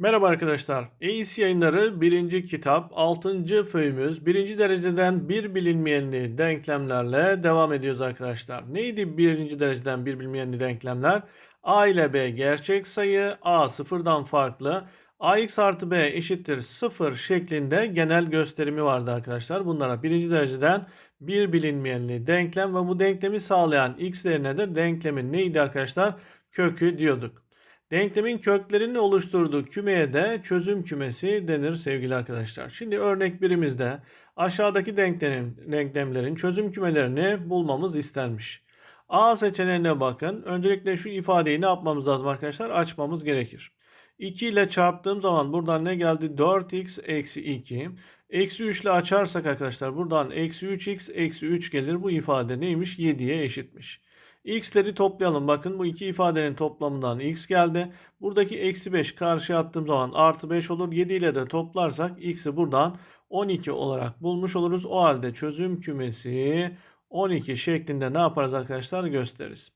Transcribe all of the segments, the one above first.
Merhaba arkadaşlar. EIS yayınları 1. kitap 6. föyümüz 1. dereceden bir bilinmeyenli denklemlerle devam ediyoruz arkadaşlar. Neydi 1. dereceden bir bilinmeyenli denklemler? A ile B gerçek sayı, A sıfırdan farklı, AX artı B eşittir 0 şeklinde genel gösterimi vardı arkadaşlar. Bunlara 1. dereceden bir bilinmeyenli denklem ve bu denklemi sağlayan x'lerine de denklemin neydi arkadaşlar? Kökü diyorduk. Denklemin köklerini oluşturduğu kümeye de çözüm kümesi denir sevgili arkadaşlar. Şimdi örnek birimizde aşağıdaki denklemin, denklemlerin çözüm kümelerini bulmamız istenmiş. A seçeneğine bakın. Öncelikle şu ifadeyi ne yapmamız lazım arkadaşlar? Açmamız gerekir. 2 ile çarptığım zaman buradan ne geldi? 4x eksi 2. Eksi 3 ile açarsak arkadaşlar buradan eksi 3x eksi 3 gelir. Bu ifade neymiş? 7'ye eşitmiş. X'leri toplayalım. Bakın bu iki ifadenin toplamından x geldi. Buradaki eksi 5 karşıya attığım zaman artı 5 olur. 7 ile de toplarsak x'i buradan 12 olarak bulmuş oluruz. O halde çözüm kümesi 12 şeklinde ne yaparız arkadaşlar gösteririz.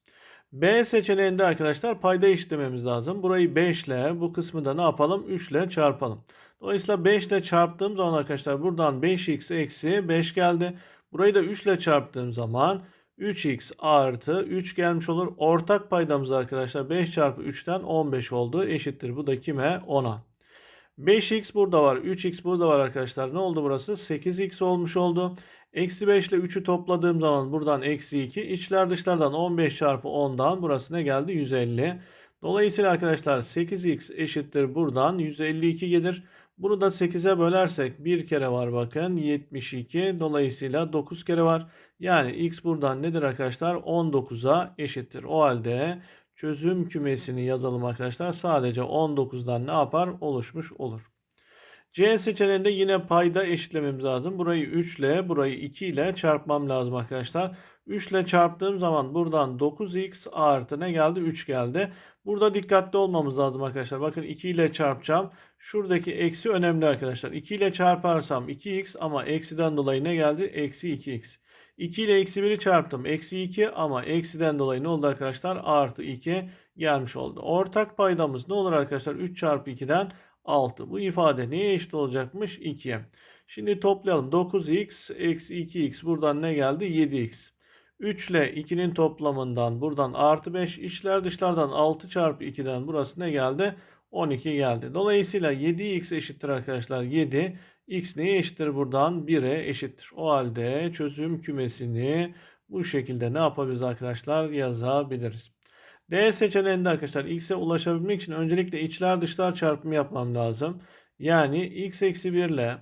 B seçeneğinde arkadaşlar payda işlememiz lazım. Burayı 5 ile bu kısmı da ne yapalım? 3 ile çarpalım. Dolayısıyla 5 ile çarptığım zaman arkadaşlar buradan 5x eksi 5 geldi. Burayı da 3 ile çarptığım zaman 3x artı 3 gelmiş olur. Ortak paydamız arkadaşlar 5 çarpı 3'ten 15 oldu. Eşittir. Bu da kime? 10'a. 5x burada var. 3x burada var arkadaşlar. Ne oldu burası? 8x olmuş oldu. Eksi 5 ile 3'ü topladığım zaman buradan eksi 2. İçler dışlardan 15 çarpı 10'dan burası ne geldi? 150. Dolayısıyla arkadaşlar 8x eşittir buradan 152 gelir. Bunu da 8'e bölersek bir kere var bakın 72. Dolayısıyla 9 kere var. Yani x buradan nedir arkadaşlar? 19'a eşittir. O halde çözüm kümesini yazalım arkadaşlar. Sadece 19'dan ne yapar? Oluşmuş olur. C seçeneğinde yine payda eşitlememiz lazım. Burayı 3 ile burayı 2 ile çarpmam lazım arkadaşlar. 3 ile çarptığım zaman buradan 9x artı ne geldi? 3 geldi. Burada dikkatli olmamız lazım arkadaşlar. Bakın 2 ile çarpacağım. Şuradaki eksi önemli arkadaşlar. 2 ile çarparsam 2x ama eksiden dolayı ne geldi? Eksi 2x. 2 ile eksi 1'i çarptım. Eksi 2 ama eksiden dolayı ne oldu arkadaşlar? Artı 2 gelmiş oldu. Ortak paydamız ne olur arkadaşlar? 3 çarpı 2'den 6. Bu ifade neye eşit olacakmış? 2'ye. Şimdi toplayalım. 9x eksi 2x buradan ne geldi? 7x. 3 ile 2'nin toplamından buradan artı 5 içler dışlardan 6 çarpı 2'den burası ne geldi? 12 geldi. Dolayısıyla 7x eşittir arkadaşlar 7. x neye eşittir buradan? 1'e eşittir. O halde çözüm kümesini bu şekilde ne yapabiliriz arkadaşlar? Yazabiliriz. D seçeneğinde arkadaşlar x'e ulaşabilmek için öncelikle içler dışlar çarpımı yapmam lazım. Yani x eksi 1 ile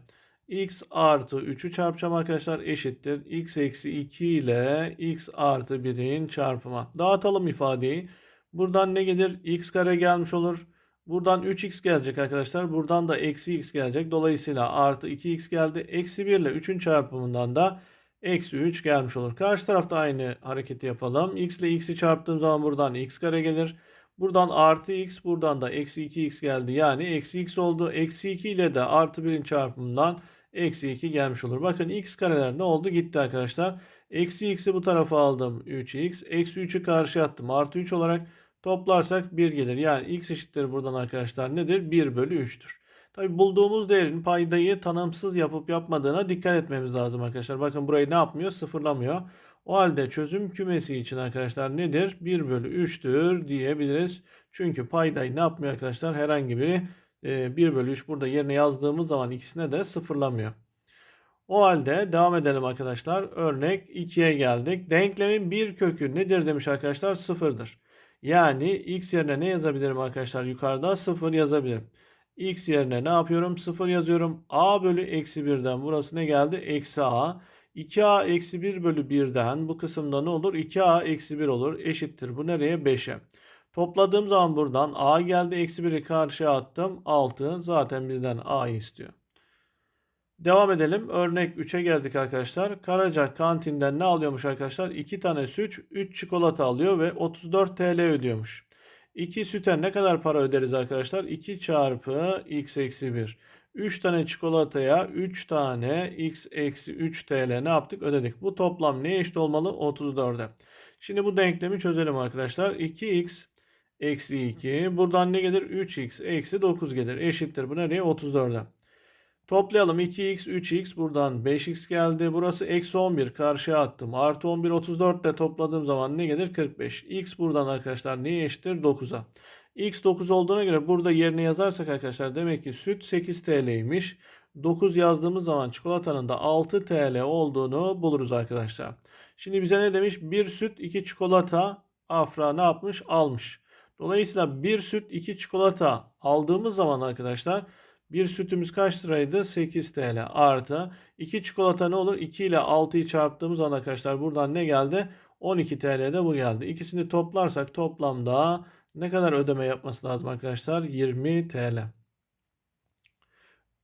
x artı 3'ü çarpacağım arkadaşlar eşittir. x eksi 2 ile x artı 1'in çarpımı. Dağıtalım ifadeyi. Buradan ne gelir? x kare gelmiş olur. Buradan 3x gelecek arkadaşlar. Buradan da eksi x gelecek. Dolayısıyla artı 2x geldi. Eksi 1 ile 3'ün çarpımından da eksi 3 gelmiş olur. Karşı tarafta aynı hareketi yapalım. x ile x'i çarptığım zaman buradan x kare gelir. Buradan artı x buradan da eksi 2x geldi. Yani eksi x oldu. Eksi 2 ile de artı 1'in çarpımından eksi 2 gelmiş olur. Bakın x kareler ne oldu? Gitti arkadaşlar. Eksi x'i bu tarafa aldım 3x. Eksi 3'ü karşı attım. Artı 3 olarak toplarsak 1 gelir. Yani x eşittir buradan arkadaşlar nedir? 1 bölü 3'tür. Tabi bulduğumuz değerin paydayı tanımsız yapıp yapmadığına dikkat etmemiz lazım arkadaşlar. Bakın burayı ne yapmıyor? Sıfırlamıyor. O halde çözüm kümesi için arkadaşlar nedir? 1 bölü 3'tür diyebiliriz. Çünkü paydayı ne yapmıyor arkadaşlar? Herhangi bir 1 e, bölü 3 burada yerine yazdığımız zaman ikisine de sıfırlamıyor. O halde devam edelim arkadaşlar. Örnek 2'ye geldik. Denklemin bir kökü nedir demiş arkadaşlar? Sıfırdır. Yani x yerine ne yazabilirim arkadaşlar? Yukarıda sıfır yazabilirim x yerine ne yapıyorum? 0 yazıyorum. a bölü eksi 1'den burası ne geldi? Eksi a. 2a eksi 1 bölü 1'den bu kısımda ne olur? 2a eksi 1 olur. Eşittir. Bu nereye? 5'e. Topladığım zaman buradan a geldi. Eksi 1'i karşıya attım. 6. Zaten bizden a'yı istiyor. Devam edelim. Örnek 3'e geldik arkadaşlar. Karaca kantinden ne alıyormuş arkadaşlar? 2 tane süt, 3 çikolata alıyor ve 34 TL ödüyormuş. 2 süte ne kadar para öderiz arkadaşlar? 2 çarpı x eksi 1. 3 tane çikolataya 3 tane x eksi 3 TL ne yaptık? Ödedik. Bu toplam neye eşit olmalı? 34'e. Şimdi bu denklemi çözelim arkadaşlar. 2x Eksi 2. Buradan ne gelir? 3x eksi 9 gelir. Eşittir. Bu nereye? 34'e. Toplayalım 2x 3x buradan 5x geldi. Burası eksi 11 karşıya attım. Artı 11 34 ile topladığım zaman ne gelir? 45. x buradan arkadaşlar neye eşittir? 9'a. x 9 olduğuna göre burada yerine yazarsak arkadaşlar demek ki süt 8 TL'ymiş. 9 yazdığımız zaman çikolatanın da 6 TL olduğunu buluruz arkadaşlar. Şimdi bize ne demiş? Bir süt 2 çikolata Afra ne yapmış? Almış. Dolayısıyla bir süt 2 çikolata aldığımız zaman arkadaşlar bir sütümüz kaç liraydı? 8 TL artı 2 çikolata ne olur? 2 ile 6'yı çarptığımız zaman arkadaşlar buradan ne geldi? 12 TL'de bu geldi. İkisini toplarsak toplamda ne kadar ödeme yapması lazım arkadaşlar? 20 TL.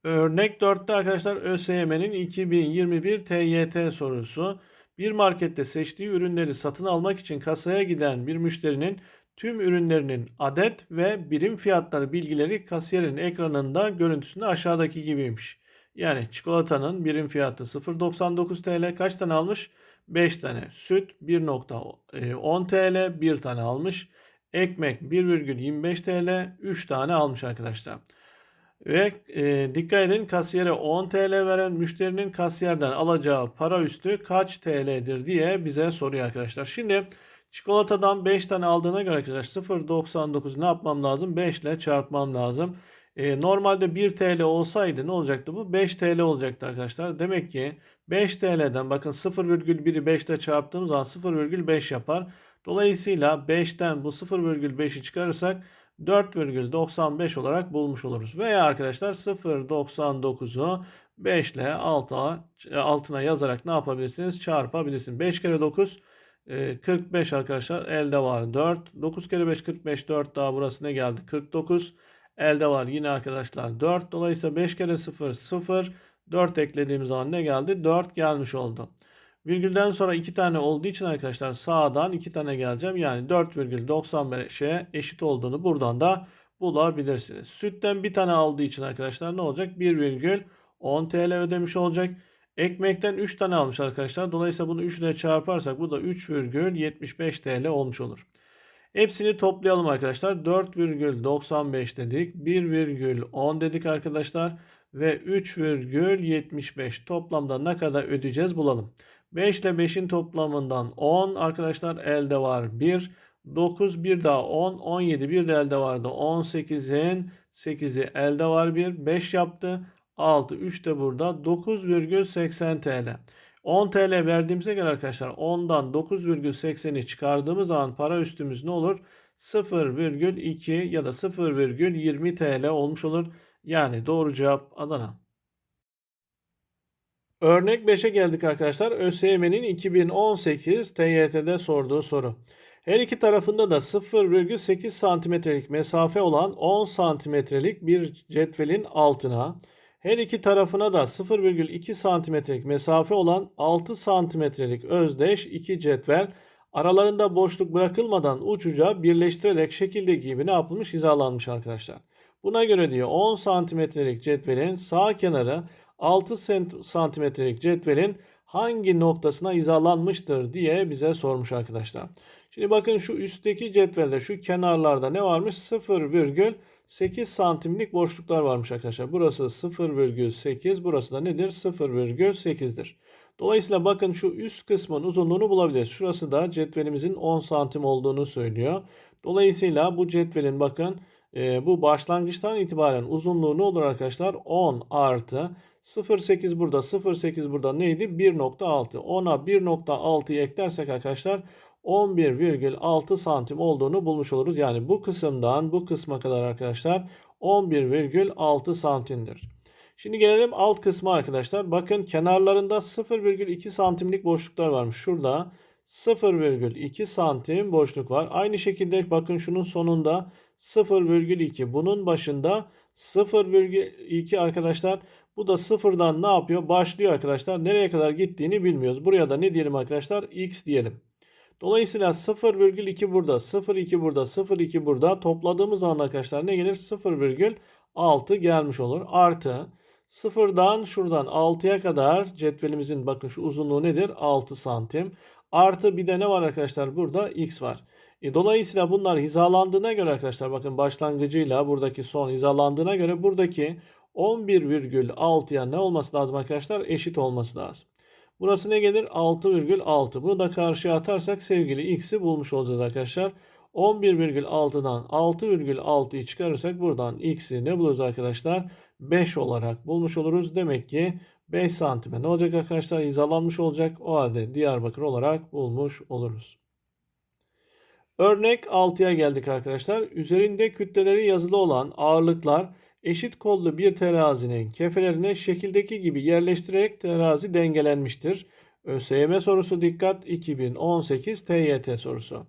Örnek 4'te arkadaşlar ÖSYM'nin 2021 TYT sorusu. Bir markette seçtiği ürünleri satın almak için kasaya giden bir müşterinin tüm ürünlerinin adet ve birim fiyatları bilgileri kasiyerin ekranında görüntüsünde aşağıdaki gibiymiş. Yani çikolatanın birim fiyatı 0.99 TL kaç tane almış? 5 tane. Süt 1.10 TL 1 tane almış. Ekmek 1,25 TL 3 tane almış arkadaşlar. Ve e, dikkat edin kasiyere 10 TL veren müşterinin kasiyerden alacağı para üstü kaç TL'dir diye bize soruyor arkadaşlar. Şimdi çikolatadan 5 tane aldığına göre arkadaşlar 0.99 ne yapmam lazım? 5 ile çarpmam lazım. E, normalde 1 TL olsaydı ne olacaktı bu? 5 TL olacaktı arkadaşlar. Demek ki 5 TL'den bakın 0,1'i 5 ile çarptığımız zaman 0,5 yapar. Dolayısıyla 5'ten bu 0,5'i çıkarırsak 4,95 olarak bulmuş oluruz. Veya arkadaşlar 0,99'u 5 ile altına, yazarak ne yapabilirsiniz? Çarpabilirsiniz. 5 kere 9 45 arkadaşlar elde var 4. 9 kere 5 45 4 daha burası ne geldi? 49. Elde var yine arkadaşlar 4. Dolayısıyla 5 kere 0 0. 4 eklediğimiz zaman ne geldi? 4 gelmiş oldu. Virgülden sonra 2 tane olduğu için arkadaşlar sağdan 2 tane geleceğim. Yani 4,95'e eşit olduğunu buradan da bulabilirsiniz. Sütten bir tane aldığı için arkadaşlar ne olacak? 1,10 TL ödemiş olacak. Ekmekten 3 tane almış arkadaşlar. Dolayısıyla bunu 3 ile çarparsak bu da 3,75 TL olmuş olur. Hepsini toplayalım arkadaşlar. 4,95 dedik. 1,10 dedik arkadaşlar. Ve 3,75 toplamda ne kadar ödeyeceğiz bulalım. 5 ile 5'in toplamından 10 arkadaşlar elde var 1. 9 bir daha 10. 17 bir de elde vardı. 18'in 8'i elde var 1. 5 yaptı. 6 3 de burada 9,80 TL. 10 TL verdiğimize göre arkadaşlar 10'dan 9,80'i çıkardığımız zaman para üstümüz ne olur? 0,2 ya da 0,20 TL olmuş olur. Yani doğru cevap Adana. Örnek 5'e geldik arkadaşlar. ÖSYM'nin 2018 TYT'de sorduğu soru. Her iki tarafında da 0,8 santimetrelik mesafe olan 10 santimetrelik bir cetvelin altına, her iki tarafına da 0,2 santimetrelik mesafe olan 6 santimetrelik özdeş iki cetvel aralarında boşluk bırakılmadan uçuca birleştirerek şekildeki gibi ne yapılmış hizalanmış arkadaşlar. Buna göre diyor 10 santimetrelik cetvelin sağ kenarı 6 santimetrelik cetvelin hangi noktasına hizalanmıştır diye bize sormuş arkadaşlar. Şimdi bakın şu üstteki cetvelde şu kenarlarda ne varmış? 0,8 santimlik boşluklar varmış arkadaşlar. Burası 0,8 burası da nedir? 0,8'dir. Dolayısıyla bakın şu üst kısmın uzunluğunu bulabiliriz. Şurası da cetvelimizin 10 santim olduğunu söylüyor. Dolayısıyla bu cetvelin bakın e, bu başlangıçtan itibaren uzunluğu ne olur arkadaşlar? 10 artı 0.8 burada 0.8 burada neydi? 1.6. Ona 1.6'yı eklersek arkadaşlar 11,6 santim olduğunu bulmuş oluruz. Yani bu kısımdan bu kısma kadar arkadaşlar 11,6 santimdir. Şimdi gelelim alt kısma arkadaşlar. Bakın kenarlarında 0,2 santimlik boşluklar varmış. Şurada 0,2 santim boşluk var. Aynı şekilde bakın şunun sonunda 0,2 bunun başında 0,2 arkadaşlar bu da sıfırdan ne yapıyor? Başlıyor arkadaşlar. Nereye kadar gittiğini bilmiyoruz. Buraya da ne diyelim arkadaşlar? X diyelim. Dolayısıyla 0,2 burada, 0,2 burada, 0,2 burada topladığımız zaman arkadaşlar ne gelir? 0,6 gelmiş olur. Artı sıfırdan şuradan 6'ya kadar cetvelimizin bakın şu uzunluğu nedir? 6 santim. Artı bir de ne var arkadaşlar? Burada x var. E, dolayısıyla bunlar hizalandığına göre arkadaşlar bakın başlangıcıyla buradaki son hizalandığına göre buradaki 11,6'ya ne olması lazım arkadaşlar? Eşit olması lazım. Burası ne gelir? 6,6. Bunu da karşıya atarsak sevgili x'i bulmuş olacağız arkadaşlar. 11,6'dan 6,6'yı çıkarırsak buradan x'i ne buluruz arkadaşlar? 5 olarak bulmuş oluruz. Demek ki 5 santime ne olacak arkadaşlar? Hizalanmış olacak. O halde Diyarbakır olarak bulmuş oluruz. Örnek 6'ya geldik arkadaşlar. Üzerinde kütleleri yazılı olan ağırlıklar eşit kollu bir terazinin kefelerine şekildeki gibi yerleştirerek terazi dengelenmiştir. ÖSYM sorusu dikkat 2018 TYT sorusu.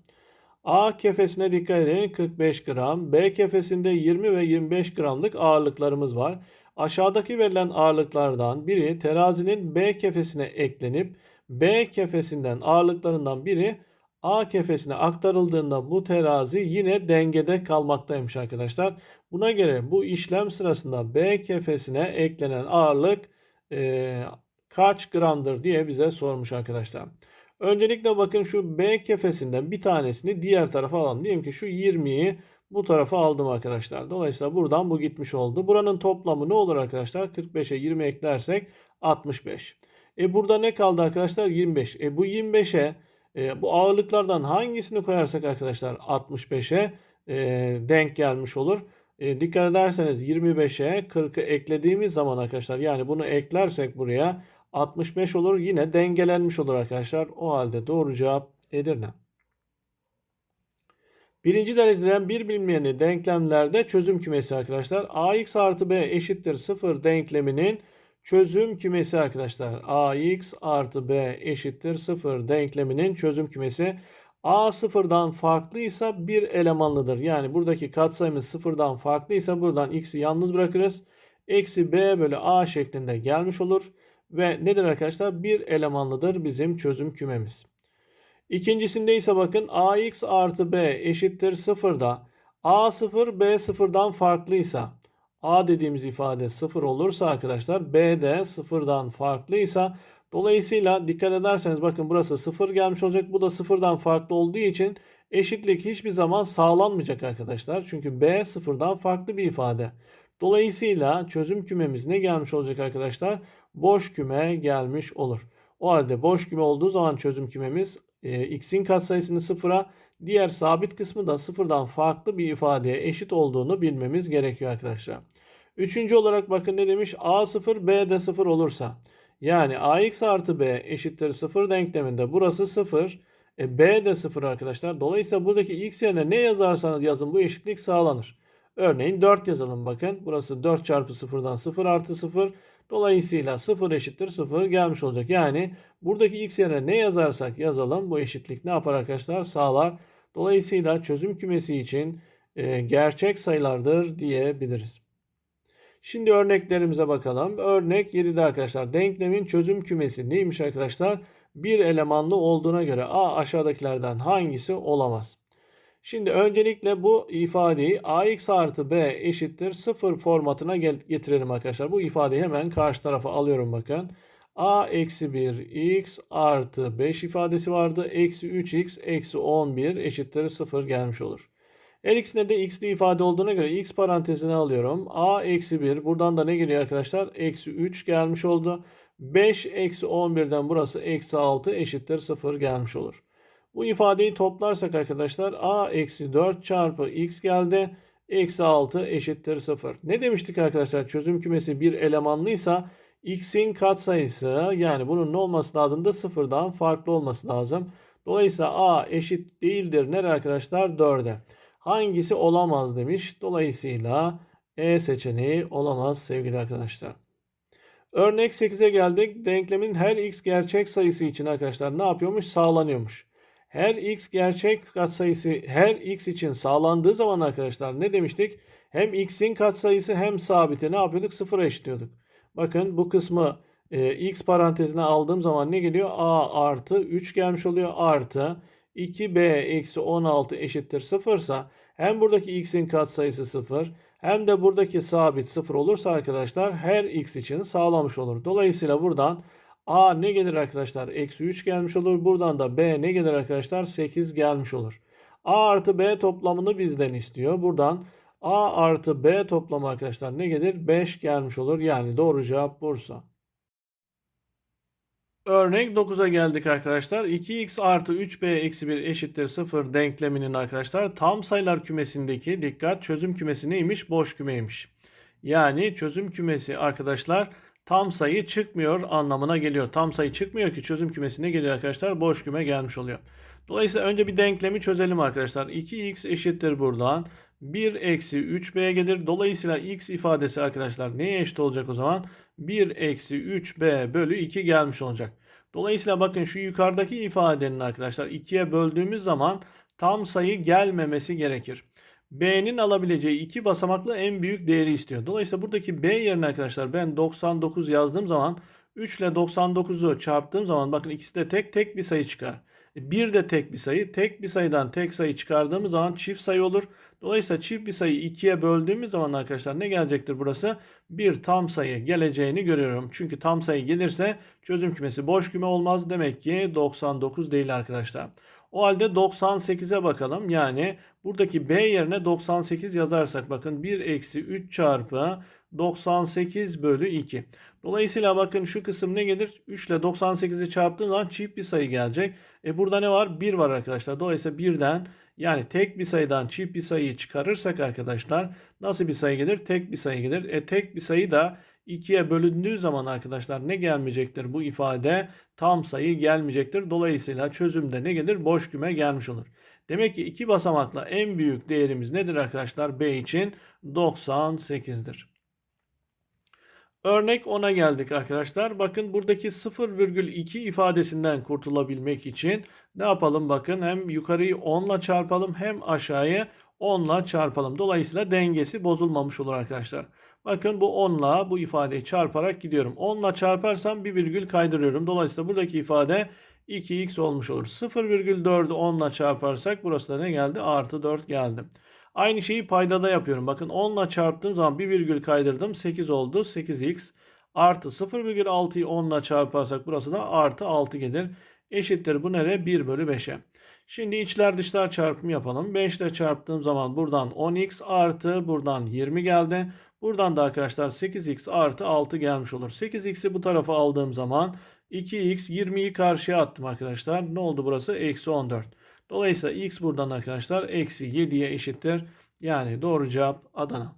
A kefesine dikkat edin 45 gram. B kefesinde 20 ve 25 gramlık ağırlıklarımız var. Aşağıdaki verilen ağırlıklardan biri terazinin B kefesine eklenip B kefesinden ağırlıklarından biri A kefesine aktarıldığında bu terazi yine dengede kalmaktaymış arkadaşlar. Buna göre bu işlem sırasında B kefesine eklenen ağırlık e, kaç gramdır diye bize sormuş arkadaşlar. Öncelikle bakın şu B kefesinden bir tanesini diğer tarafa alalım. Diyelim ki şu 20'yi bu tarafa aldım arkadaşlar. Dolayısıyla buradan bu gitmiş oldu. Buranın toplamı ne olur arkadaşlar? 45'e 20 eklersek 65. E burada ne kaldı arkadaşlar? 25. E bu 25'e e, bu ağırlıklardan hangisini koyarsak arkadaşlar 65'e e, denk gelmiş olur. E, dikkat ederseniz 25'e 40'ı eklediğimiz zaman arkadaşlar yani bunu eklersek buraya 65 olur. Yine dengelenmiş olur arkadaşlar. O halde doğru cevap Edirne. Birinci dereceden bir bilinmeyeni denklemlerde çözüm kümesi arkadaşlar. ax artı b eşittir 0 denkleminin çözüm kümesi arkadaşlar. ax artı b eşittir 0 denkleminin çözüm kümesi. a sıfırdan farklıysa bir elemanlıdır. Yani buradaki katsayımız sıfırdan farklıysa buradan x'i yalnız bırakırız. Eksi b bölü a şeklinde gelmiş olur. Ve nedir arkadaşlar? Bir elemanlıdır bizim çözüm kümemiz. İkincisinde ise bakın ax artı b eşittir sıfırda a sıfır b sıfırdan farklıysa a dediğimiz ifade sıfır olursa arkadaşlar b de sıfırdan farklıysa dolayısıyla dikkat ederseniz bakın burası sıfır gelmiş olacak. Bu da sıfırdan farklı olduğu için eşitlik hiçbir zaman sağlanmayacak arkadaşlar. Çünkü b sıfırdan farklı bir ifade. Dolayısıyla çözüm kümemiz ne gelmiş olacak arkadaşlar? Boş küme gelmiş olur. O halde boş küme olduğu zaman çözüm kümemiz e, x'in katsayısını sıfıra, diğer sabit kısmı da sıfırdan farklı bir ifadeye eşit olduğunu bilmemiz gerekiyor arkadaşlar. Üçüncü olarak bakın ne demiş? a sıfır b de sıfır olursa yani ax artı b eşittir sıfır denkleminde burası sıfır. E, b de sıfır arkadaşlar. Dolayısıyla buradaki x yerine ne yazarsanız yazın bu eşitlik sağlanır. Örneğin 4 yazalım bakın. Burası 4 çarpı 0'dan 0 artı 0. Dolayısıyla 0 eşittir 0 gelmiş olacak. Yani buradaki x yerine ne yazarsak yazalım bu eşitlik ne yapar arkadaşlar? Sağlar. Dolayısıyla çözüm kümesi için e, gerçek sayılardır diyebiliriz. Şimdi örneklerimize bakalım. Örnek 7'de arkadaşlar denklemin çözüm kümesi neymiş arkadaşlar? Bir elemanlı olduğuna göre A aşağıdakilerden hangisi olamaz? Şimdi öncelikle bu ifadeyi ax artı b eşittir 0 formatına getirelim arkadaşlar. Bu ifadeyi hemen karşı tarafa alıyorum bakın. a eksi 1 x artı 5 ifadesi vardı. Eksi 3x eksi 11 eşittir 0 gelmiş olur. Her ikisinde de x'li ifade olduğuna göre x parantezine alıyorum. a eksi 1 buradan da ne geliyor arkadaşlar? Eksi 3 gelmiş oldu. 5 eksi 11'den burası eksi 6 eşittir 0 gelmiş olur. Bu ifadeyi toplarsak arkadaşlar a eksi 4 çarpı x geldi. Eksi 6 eşittir 0. Ne demiştik arkadaşlar? Çözüm kümesi bir elemanlıysa x'in katsayısı yani bunun ne olması lazım da sıfırdan farklı olması lazım. Dolayısıyla a eşit değildir. Nere arkadaşlar? 4'e. Hangisi olamaz demiş. Dolayısıyla E seçeneği olamaz sevgili arkadaşlar. Örnek 8'e geldik. Denklemin her x gerçek sayısı için arkadaşlar ne yapıyormuş? Sağlanıyormuş her x gerçek katsayısı her x için sağlandığı zaman arkadaşlar ne demiştik? Hem x'in katsayısı hem sabiti ne yapıyorduk? Sıfıra eşitliyorduk. Bakın bu kısmı e, x parantezine aldığım zaman ne geliyor? a artı 3 gelmiş oluyor. Artı 2b eksi 16 eşittir 0 ise hem buradaki x'in katsayısı 0 hem de buradaki sabit 0 olursa arkadaşlar her x için sağlamış olur. Dolayısıyla buradan A ne gelir arkadaşlar? Eksi 3 gelmiş olur. Buradan da B ne gelir arkadaşlar? 8 gelmiş olur. A artı B toplamını bizden istiyor. Buradan A artı B toplamı arkadaşlar ne gelir? 5 gelmiş olur. Yani doğru cevap Bursa. Örnek 9'a geldik arkadaşlar. 2x artı 3b eksi 1 eşittir 0 denkleminin arkadaşlar tam sayılar kümesindeki dikkat çözüm kümesi neymiş? Boş kümeymiş. Yani çözüm kümesi arkadaşlar tam sayı çıkmıyor anlamına geliyor. Tam sayı çıkmıyor ki çözüm kümesine geliyor arkadaşlar. Boş küme gelmiş oluyor. Dolayısıyla önce bir denklemi çözelim arkadaşlar. 2x eşittir buradan. 1 eksi 3b gelir. Dolayısıyla x ifadesi arkadaşlar neye eşit olacak o zaman? 1 eksi 3b bölü 2 gelmiş olacak. Dolayısıyla bakın şu yukarıdaki ifadenin arkadaşlar 2'ye böldüğümüz zaman tam sayı gelmemesi gerekir. B'nin alabileceği iki basamaklı en büyük değeri istiyor. Dolayısıyla buradaki B yerine arkadaşlar ben 99 yazdığım zaman 3 ile 99'u çarptığım zaman bakın ikisi de tek tek bir sayı çıkar. 1 de tek bir sayı. Tek bir sayıdan tek sayı çıkardığımız zaman çift sayı olur. Dolayısıyla çift bir sayı 2'ye böldüğümüz zaman arkadaşlar ne gelecektir burası? Bir tam sayı geleceğini görüyorum. Çünkü tam sayı gelirse çözüm kümesi boş küme olmaz. Demek ki 99 değil arkadaşlar. O halde 98'e bakalım. Yani buradaki B yerine 98 yazarsak bakın 1 eksi 3 çarpı 98 bölü 2. Dolayısıyla bakın şu kısım ne gelir? 3 ile 98'i çarptığım zaman çift bir sayı gelecek. E burada ne var? 1 var arkadaşlar. Dolayısıyla birden yani tek bir sayıdan çift bir sayıyı çıkarırsak arkadaşlar nasıl bir sayı gelir? Tek bir sayı gelir. E tek bir sayı da 2'ye bölündüğü zaman arkadaşlar ne gelmeyecektir bu ifade? Tam sayı gelmeyecektir. Dolayısıyla çözümde ne gelir? Boş küme gelmiş olur. Demek ki iki basamakla en büyük değerimiz nedir arkadaşlar? B için 98'dir. Örnek 10'a geldik arkadaşlar. Bakın buradaki 0,2 ifadesinden kurtulabilmek için ne yapalım? Bakın hem yukarıyı 10 ile çarpalım hem aşağıya 10 ile çarpalım. Dolayısıyla dengesi bozulmamış olur arkadaşlar. Bakın bu 10 ile bu ifadeyi çarparak gidiyorum. 10 ile çarparsam bir virgül kaydırıyorum. Dolayısıyla buradaki ifade 2x olmuş olur. 0,4'ü 10 ile çarparsak burası da ne geldi? Artı 4 geldi. Aynı şeyi paydada yapıyorum. Bakın 10 ile çarptığım zaman bir virgül kaydırdım. 8 oldu. 8x artı 0,6'yı 10 ile çarparsak burası da artı 6 gelir. Eşittir bu nere? 1 bölü 5'e. Şimdi içler dışlar çarpımı yapalım. 5 ile çarptığım zaman buradan 10x artı buradan 20 geldi. Buradan da arkadaşlar 8x artı 6 gelmiş olur. 8x'i bu tarafa aldığım zaman 2x 20'yi karşıya attım arkadaşlar. Ne oldu burası? Eksi 14. Dolayısıyla x buradan arkadaşlar eksi 7'ye eşittir. Yani doğru cevap Adana.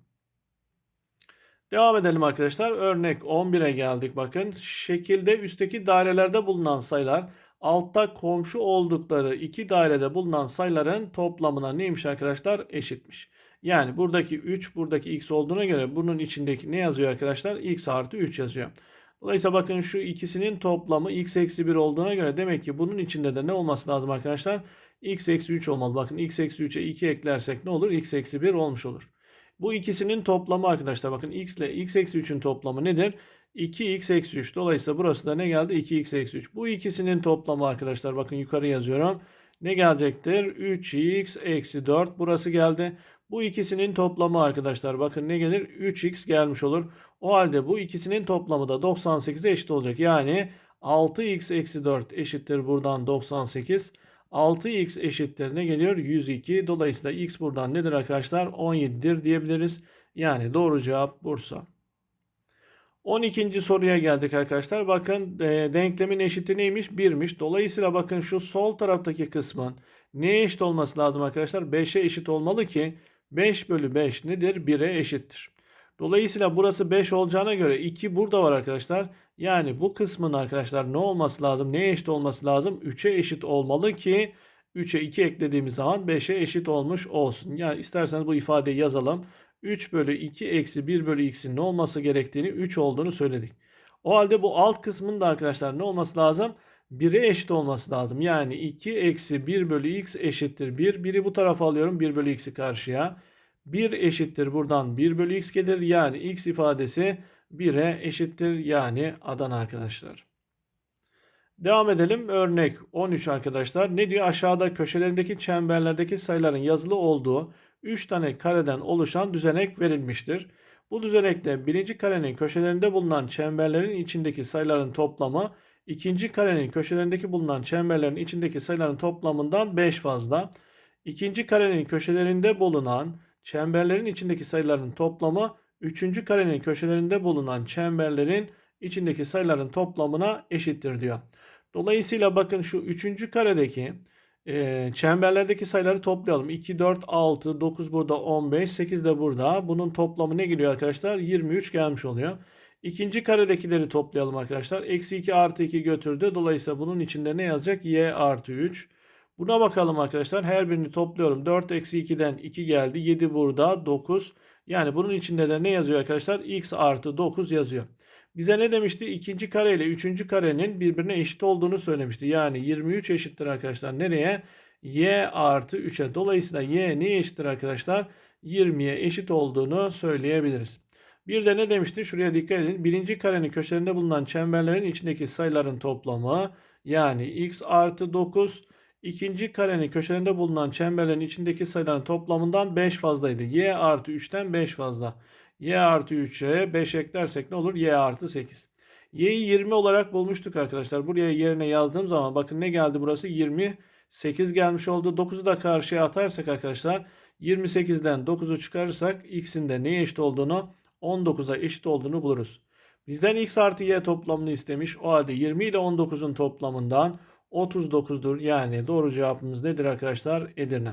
Devam edelim arkadaşlar. Örnek 11'e geldik. Bakın şekilde üstteki dairelerde bulunan sayılar altta komşu oldukları iki dairede bulunan sayıların toplamına neymiş arkadaşlar? Eşitmiş. Yani buradaki 3 buradaki x olduğuna göre bunun içindeki ne yazıyor arkadaşlar? x artı 3 yazıyor. Dolayısıyla bakın şu ikisinin toplamı x eksi 1 olduğuna göre demek ki bunun içinde de ne olması lazım arkadaşlar? x eksi 3 olmalı. Bakın x eksi 3'e 2 eklersek ne olur? x eksi 1 olmuş olur. Bu ikisinin toplamı arkadaşlar bakın x ile x eksi 3'ün toplamı nedir? 2x eksi 3. Dolayısıyla burası da ne geldi? 2x eksi 3. Bu ikisinin toplamı arkadaşlar bakın yukarı yazıyorum. Ne gelecektir? 3x eksi 4. Burası geldi. Bu ikisinin toplamı arkadaşlar bakın ne gelir? 3x gelmiş olur. O halde bu ikisinin toplamı da 98'e eşit olacak. Yani 6x eksi 4 eşittir buradan 98. 6x eşittir ne geliyor? 102. Dolayısıyla x buradan nedir arkadaşlar? 17'dir diyebiliriz. Yani doğru cevap Bursa. 12. soruya geldik arkadaşlar. Bakın e, denklemin eşiti neymiş? 1'miş. Dolayısıyla bakın şu sol taraftaki kısmın neye eşit olması lazım arkadaşlar? 5'e eşit olmalı ki 5 bölü 5 nedir? 1'e eşittir. Dolayısıyla burası 5 olacağına göre 2 burada var arkadaşlar. Yani bu kısmın arkadaşlar ne olması lazım? Neye eşit olması lazım? 3'e eşit olmalı ki 3'e 2 eklediğimiz zaman 5'e eşit olmuş olsun. Yani isterseniz bu ifadeyi yazalım. 3 bölü 2 eksi 1 bölü x'in ne olması gerektiğini 3 olduğunu söyledik. O halde bu alt kısmın da arkadaşlar ne olması lazım? 1'e eşit olması lazım. Yani 2 eksi 1 bölü x eşittir 1. 1'i bu tarafa alıyorum. 1 bölü x'i karşıya. 1 eşittir buradan 1 bölü x gelir. Yani x ifadesi 1'e eşittir. Yani Adana arkadaşlar. Devam edelim. Örnek 13 arkadaşlar. Ne diyor? Aşağıda köşelerindeki çemberlerdeki sayıların yazılı olduğu 3 tane kareden oluşan düzenek verilmiştir. Bu düzenekte birinci karenin köşelerinde bulunan çemberlerin içindeki sayıların toplamı ikinci karenin köşelerindeki bulunan çemberlerin içindeki sayıların toplamından 5 fazla. İkinci karenin köşelerinde bulunan çemberlerin içindeki sayıların toplamı üçüncü karenin köşelerinde bulunan çemberlerin içindeki sayıların toplamına eşittir diyor. Dolayısıyla bakın şu üçüncü karedeki e, çemberlerdeki sayıları toplayalım. 2, 4, 6, 9 burada 15, 8 de burada. Bunun toplamı ne geliyor arkadaşlar? 23 gelmiş oluyor. İkinci karedekileri toplayalım arkadaşlar. Eksi 2 artı 2 götürdü. Dolayısıyla bunun içinde ne yazacak? Y artı 3. Buna bakalım arkadaşlar. Her birini topluyorum. 4 eksi 2'den 2 geldi. 7 burada 9. Yani bunun içinde de ne yazıyor arkadaşlar? X artı 9 yazıyor. Bize ne demişti? İkinci kare ile üçüncü karenin birbirine eşit olduğunu söylemişti. Yani 23 eşittir arkadaşlar. Nereye? Y artı 3'e. Dolayısıyla Y neye eşittir arkadaşlar? 20'ye eşit olduğunu söyleyebiliriz. Bir de ne demişti? Şuraya dikkat edin. Birinci karenin köşelerinde bulunan çemberlerin içindeki sayıların toplamı yani x artı 9 ikinci karenin köşelerinde bulunan çemberlerin içindeki sayıların toplamından 5 fazlaydı. y artı 3'ten 5 fazla. y artı 3'e 5 eklersek ne olur? y artı 8. y'yi 20 olarak bulmuştuk arkadaşlar. Buraya yerine yazdığım zaman bakın ne geldi burası? 28 gelmiş oldu. 9'u da karşıya atarsak arkadaşlar 28'den 9'u çıkarırsak x'in de neye eşit olduğunu 19'a eşit olduğunu buluruz. Bizden x artı y toplamını istemiş. O halde 20 ile 19'un toplamından 39'dur. Yani doğru cevabımız nedir arkadaşlar? Edirne.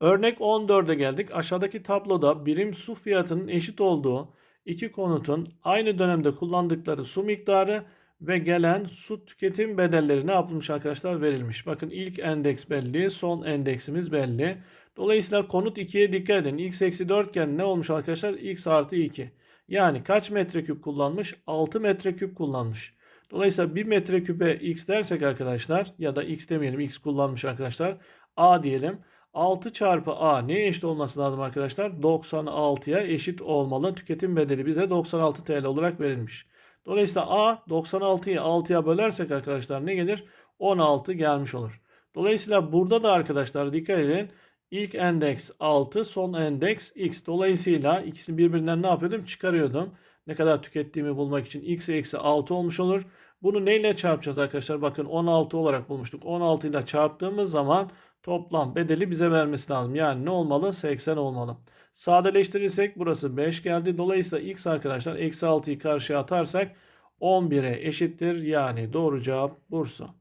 Örnek 14'e geldik. Aşağıdaki tabloda birim su fiyatının eşit olduğu iki konutun aynı dönemde kullandıkları su miktarı ve gelen su tüketim bedelleri ne yapılmış arkadaşlar verilmiş. Bakın ilk endeks belli, son endeksimiz belli. Dolayısıyla konut 2'ye dikkat edin. x eksi 4 iken ne olmuş arkadaşlar? x artı 2. Yani kaç metreküp kullanmış? 6 metreküp kullanmış. Dolayısıyla 1 metreküpe x dersek arkadaşlar ya da x demeyelim x kullanmış arkadaşlar. A diyelim. 6 çarpı A neye eşit olması lazım arkadaşlar? 96'ya eşit olmalı. Tüketim bedeli bize 96 TL olarak verilmiş. Dolayısıyla A 96'yı 6'ya bölersek arkadaşlar ne gelir? 16 gelmiş olur. Dolayısıyla burada da arkadaşlar dikkat edin. İlk endeks 6, son endeks x. Dolayısıyla ikisini birbirinden ne yapıyordum? Çıkarıyordum. Ne kadar tükettiğimi bulmak için x eksi 6 olmuş olur. Bunu neyle çarpacağız arkadaşlar? Bakın 16 olarak bulmuştuk. 16 ile çarptığımız zaman toplam bedeli bize vermesi lazım. Yani ne olmalı? 80 olmalı. Sadeleştirirsek burası 5 geldi. Dolayısıyla x arkadaşlar eksi 6'yı karşıya atarsak 11'e eşittir. Yani doğru cevap Bursa.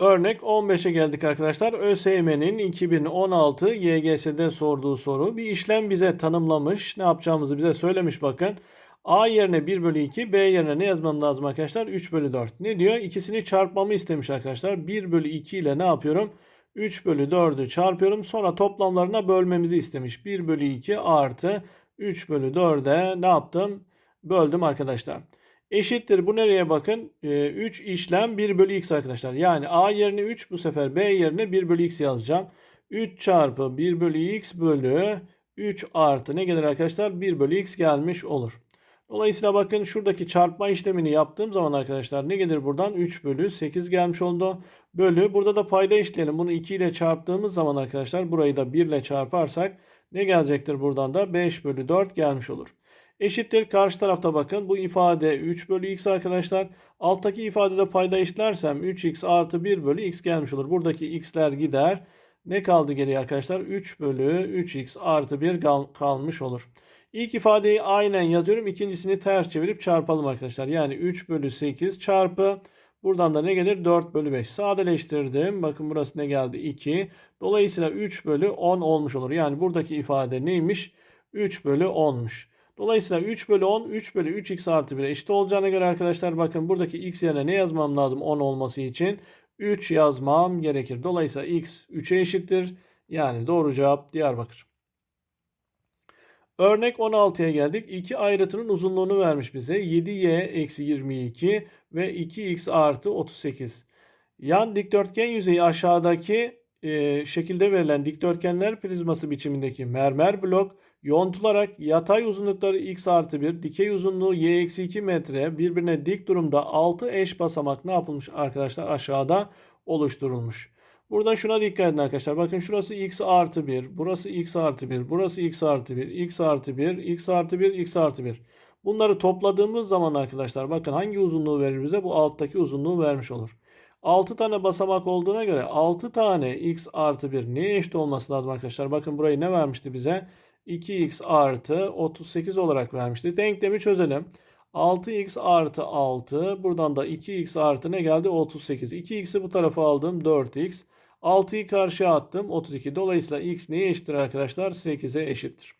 Örnek 15'e geldik arkadaşlar. ÖSYM'nin 2016 YGS'de sorduğu soru. Bir işlem bize tanımlamış. Ne yapacağımızı bize söylemiş bakın. A yerine 1 bölü 2, B yerine ne yazmam lazım arkadaşlar? 3 bölü 4. Ne diyor? İkisini çarpmamı istemiş arkadaşlar. 1 bölü 2 ile ne yapıyorum? 3 bölü 4'ü çarpıyorum. Sonra toplamlarına bölmemizi istemiş. 1 bölü 2 artı 3 bölü 4'e ne yaptım? Böldüm arkadaşlar. Eşittir. Bu nereye bakın? 3 ee, işlem 1 bölü x arkadaşlar. Yani a yerine 3 bu sefer b yerine 1 bölü x yazacağım. 3 çarpı 1 bölü x bölü 3 artı ne gelir arkadaşlar? 1 bölü x gelmiş olur. Dolayısıyla bakın şuradaki çarpma işlemini yaptığım zaman arkadaşlar ne gelir buradan? 3 bölü 8 gelmiş oldu. Bölü burada da payda işleyelim. Bunu 2 ile çarptığımız zaman arkadaşlar burayı da 1 ile çarparsak ne gelecektir buradan da? 5 bölü 4 gelmiş olur. Eşittir karşı tarafta bakın bu ifade 3 bölü x arkadaşlar. Alttaki ifadede payda eşitlersem 3x artı 1 bölü x gelmiş olur. Buradaki x'ler gider. Ne kaldı geriye arkadaşlar? 3 bölü 3x artı 1 kalmış olur. İlk ifadeyi aynen yazıyorum. İkincisini ters çevirip çarpalım arkadaşlar. Yani 3 bölü 8 çarpı buradan da ne gelir? 4 bölü 5. Sadeleştirdim. Bakın burası ne geldi? 2. Dolayısıyla 3 bölü 10 olmuş olur. Yani buradaki ifade neymiş? 3 bölü 10'muş. Dolayısıyla 3 bölü 10 3 bölü 3x artı 1 eşit olacağına göre arkadaşlar bakın buradaki x yerine ne yazmam lazım 10 olması için? 3 yazmam gerekir. Dolayısıyla x 3'e eşittir. Yani doğru cevap Diyarbakır. Örnek 16'ya geldik. İki ayrıtının uzunluğunu vermiş bize. 7y eksi 22 ve 2x artı 38. Yan dikdörtgen yüzeyi aşağıdaki e, şekilde verilen dikdörtgenler prizması biçimindeki mermer blok yontularak yatay uzunlukları x artı 1, dikey uzunluğu y eksi 2 metre birbirine dik durumda 6 eş basamak ne yapılmış arkadaşlar aşağıda oluşturulmuş. Burada şuna dikkat edin arkadaşlar. Bakın şurası x artı 1, burası x artı 1, burası x artı 1, x artı 1, x artı 1, x artı 1. Bunları topladığımız zaman arkadaşlar bakın hangi uzunluğu verir bize? Bu alttaki uzunluğu vermiş olur. 6 tane basamak olduğuna göre 6 tane x artı 1 neye eşit olması lazım arkadaşlar? Bakın burayı ne vermişti bize? 2x artı 38 olarak vermişti. Denklemi çözelim. 6x artı 6. Buradan da 2x artı ne geldi? 38. 2x'i bu tarafa aldım. 4x. 6'yı karşıya attım. 32. Dolayısıyla x neye eşittir arkadaşlar? 8'e eşittir.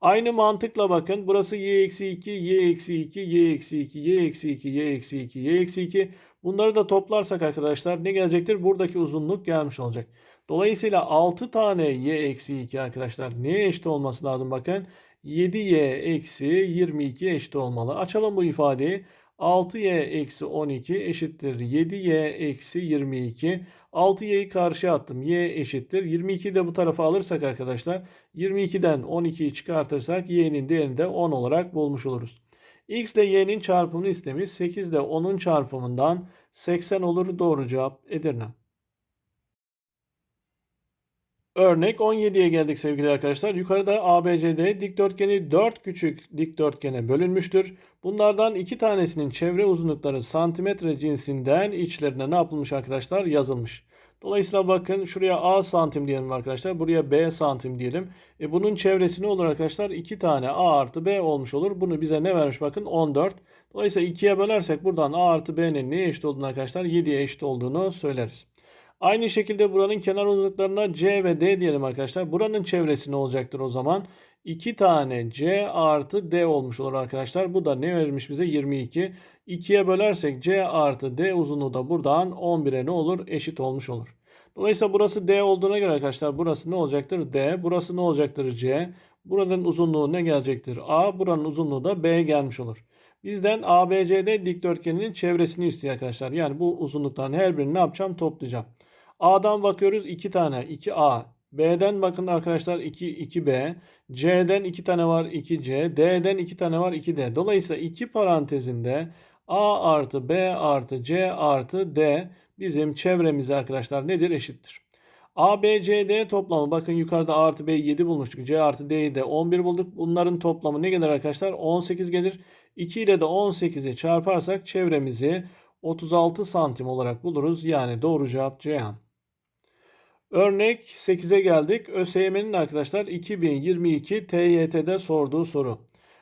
Aynı mantıkla bakın. Burası y eksi 2, y eksi 2, y eksi 2, y eksi 2, y eksi 2, y eksi 2. Bunları da toplarsak arkadaşlar ne gelecektir? Buradaki uzunluk gelmiş olacak. Dolayısıyla 6 tane y eksi 2 arkadaşlar neye eşit olması lazım bakın. 7y eksi 22 eşit olmalı. Açalım bu ifadeyi. 6y eksi 12 eşittir 7y eksi 22. 6y'yi karşıya attım. y eşittir. 22'yi de bu tarafa alırsak arkadaşlar 22'den 12'yi çıkartırsak y'nin değerini de 10 olarak bulmuş oluruz. x ile y'nin çarpımını istemiş. 8 ile 10'un çarpımından 80 olur. Doğru cevap Edirne. Örnek 17'ye geldik sevgili arkadaşlar. Yukarıda ABCD dikdörtgeni 4 küçük dikdörtgene bölünmüştür. Bunlardan iki tanesinin çevre uzunlukları santimetre cinsinden içlerine ne yapılmış arkadaşlar? Yazılmış. Dolayısıyla bakın şuraya A santim diyelim arkadaşlar. Buraya B santim diyelim. E bunun çevresi ne olur arkadaşlar? 2 tane A artı B olmuş olur. Bunu bize ne vermiş bakın 14. Dolayısıyla 2'ye bölersek buradan A artı B'nin neye eşit olduğunu arkadaşlar 7'ye eşit olduğunu söyleriz. Aynı şekilde buranın kenar uzunluklarına C ve D diyelim arkadaşlar. Buranın çevresi ne olacaktır o zaman? 2 tane C artı D olmuş olur arkadaşlar. Bu da ne verilmiş bize? 22. 2'ye bölersek C artı D uzunluğu da buradan 11'e ne olur? Eşit olmuş olur. Dolayısıyla burası D olduğuna göre arkadaşlar burası ne olacaktır? D. Burası ne olacaktır? C. Buranın uzunluğu ne gelecektir? A. Buranın uzunluğu da B gelmiş olur. Bizden ABCD dikdörtgeninin çevresini istiyor arkadaşlar. Yani bu uzunlukların her birini ne yapacağım? Toplayacağım. A'dan bakıyoruz 2 tane 2A. B'den bakın arkadaşlar 2 2B. C'den 2 tane var 2C. D'den 2 tane var 2D. Dolayısıyla 2 parantezinde A artı B artı C artı D bizim çevremiz arkadaşlar nedir? Eşittir. A, B, C, D toplamı bakın yukarıda A artı B 7 bulmuştuk. C artı D'yi de 11 bulduk. Bunların toplamı ne gelir arkadaşlar? 18 gelir. 2 ile de 18'i çarparsak çevremizi 36 santim olarak buluruz. Yani doğru cevap Ceyhan. Örnek 8'e geldik. ÖSYM'nin arkadaşlar 2022 TYT'de sorduğu soru.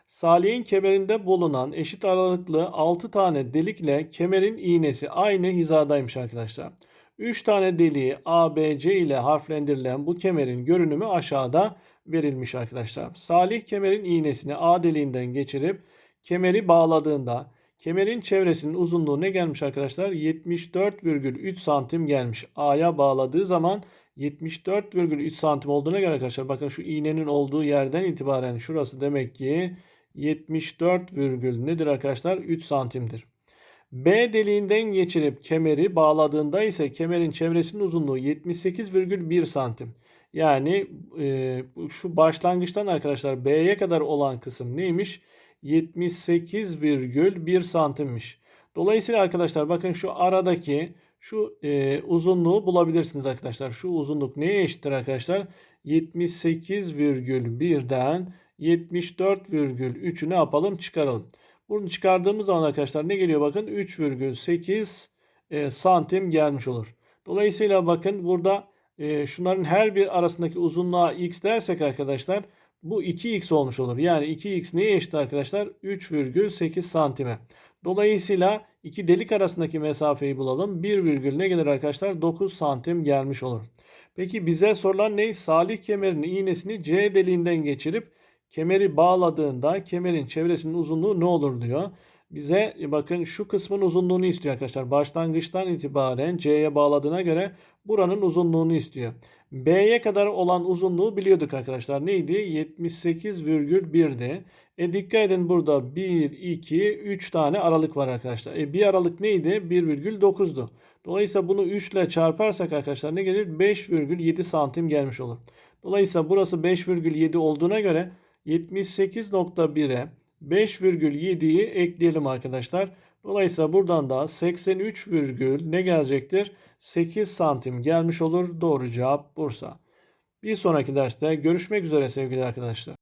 Salih'in kemerinde bulunan eşit aralıklı 6 tane delikle kemerin iğnesi aynı hizadaymış arkadaşlar. 3 tane deliği A, B, C ile harflendirilen bu kemerin görünümü aşağıda verilmiş arkadaşlar. Salih kemerin iğnesini A deliğinden geçirip kemeri bağladığında kemerin çevresinin uzunluğu ne gelmiş arkadaşlar? 74,3 santim gelmiş. A'ya bağladığı zaman 74,3 santim olduğuna göre arkadaşlar bakın şu iğnenin olduğu yerden itibaren şurası demek ki 74, nedir arkadaşlar? 3 santimdir. B deliğinden geçirip kemeri bağladığında ise kemerin çevresinin uzunluğu 78,1 santim. Yani e, şu başlangıçtan arkadaşlar B'ye kadar olan kısım neymiş? 78,1 santimmiş. Dolayısıyla arkadaşlar bakın şu aradaki şu e, uzunluğu bulabilirsiniz arkadaşlar. Şu uzunluk neye eşittir arkadaşlar? 78,1'den 74,3'ü ne yapalım? Çıkaralım. Bunu çıkardığımız zaman arkadaşlar ne geliyor bakın? 3,8 e, santim gelmiş olur. Dolayısıyla bakın burada e, şunların her bir arasındaki uzunluğa x dersek arkadaşlar bu 2x olmuş olur. Yani 2x neye eşit arkadaşlar? 3,8 santime. Dolayısıyla iki delik arasındaki mesafeyi bulalım. 1 virgül ne gelir arkadaşlar? 9 santim gelmiş olur. Peki bize sorulan ne? Salih kemerin iğnesini C deliğinden geçirip kemeri bağladığında kemerin çevresinin uzunluğu ne olur diyor. Bize e, bakın şu kısmın uzunluğunu istiyor arkadaşlar. Başlangıçtan itibaren C'ye bağladığına göre buranın uzunluğunu istiyor. B'ye kadar olan uzunluğu biliyorduk arkadaşlar. Neydi? 78,1'di. E dikkat edin burada 1, 2, 3 tane aralık var arkadaşlar. E bir aralık neydi? 1,9'du. Dolayısıyla bunu 3 ile çarparsak arkadaşlar ne gelir? 5,7 santim gelmiş olur. Dolayısıyla burası 5,7 olduğuna göre 78.1'e 5,7'yi ekleyelim arkadaşlar. Dolayısıyla buradan da 83 virgül ne gelecektir? 8 santim gelmiş olur. Doğru cevap Bursa. Bir sonraki derste görüşmek üzere sevgili arkadaşlar.